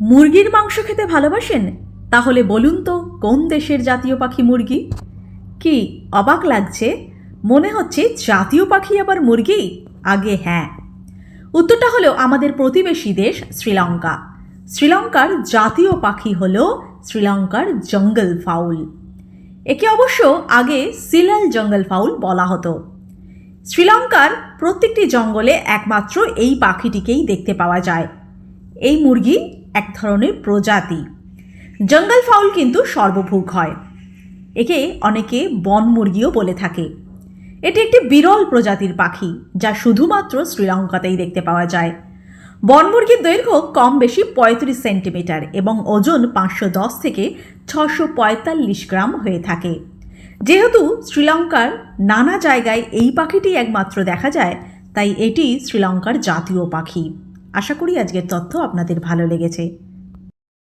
মুরগির মাংস খেতে ভালোবাসেন? তাহলে বলুন তো, কোন দেশের জাতীয় পাখি মুরগি? কি অবাক লাগছে? মনে হচ্ছে জাতীয় পাখি আবার মুরগি? আগে হ্যাঁ। উত্তরটা হলো আমাদের প্রতিবেশী দেশ শ্রীলঙ্কা। শ্রীলঙ্কার জাতীয় পাখি হলো শ্রীলঙ্কার জঙ্গল ফাউল। একে অবশ্য আগে সিলাল জঙ্গল ফাউল বলা হতো। শ্রীলঙ্কার প্রত্যেকটি জঙ্গলে একমাত্র এই পাখিটিকেই দেখতে পাওয়া যায়। এই মুরগি এক ধরনের প্রজাতি। জঙ্গল ফাউল কিন্তু সর্বভুক হয়। একে অনেকে বন মুরগিও বলে থাকে। এটি একটি বিরল প্রজাতির পাখি, যা শুধুমাত্র শ্রীলঙ্কাতেই দেখতে পাওয়া যায়। বনমুরগির দৈর্ঘ্য কম বেশি পঁয়ত্রিশ সেন্টিমিটার এবং ওজন পাঁচশো দশ থেকে ছশো পঁয়তাল্লিশ গ্রাম হয়ে থাকে। যেহেতু শ্রীলঙ্কার নানা জায়গায় এই পাখিটি একমাত্র দেখা যায়, তাই এটি শ্রীলঙ্কার জাতীয় পাখি। আশা করি আজকের তথ্য আপনাদের ভালো লেগেছে।